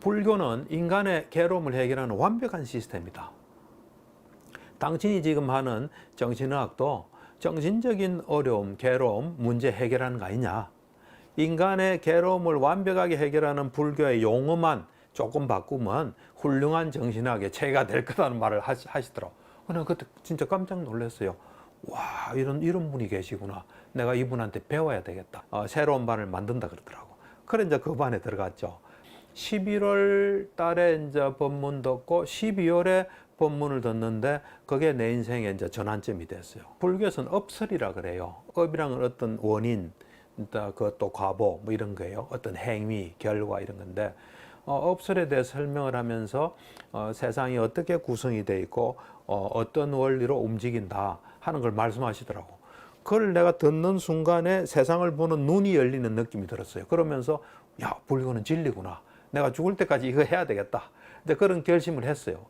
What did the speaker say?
불교는 인간의 괴로움을 해결하는 완벽한 시스템이다. 당신이 지금 하는 정신의학도 정신적인 어려움, 괴로움, 문제 해결하는 거 아니냐. 인간의 괴로움을 완벽하게 해결하는 불교의 용어만 조금 바꾸면 훌륭한 정신학의 체가 될 거라는 말을 하시, 하시더라고. 저는 그때 진짜 깜짝 놀랐어요. 와, 이런, 이런 분이 계시구나. 내가 이분한테 배워야 되겠다. 어, 새로운 반을 만든다 그러더라고. 그래, 이제 그 반에 들어갔죠. 11월 달에 이제 법문 듣고 12월에 법문을 듣는데 그게 내 인생의 이제 전환점이 됐어요. 불교에서는 업설이라 그래요. 업이랑은 어떤 원인, 그또 과보 뭐 이런 거예요. 어떤 행위, 결과 이런 건데 어, 업설에 대해 설명을 하면서 어, 세상이 어떻게 구성이 돼 있고 어, 어떤 원리로 움직인다 하는 걸 말씀하시더라고. 그걸 내가 듣는 순간에 세상을 보는 눈이 열리는 느낌이 들었어요. 그러면서 야 불교는 진리구나. 내가 죽을 때까지 이거 해야 되겠다. 그런 결심을 했어요.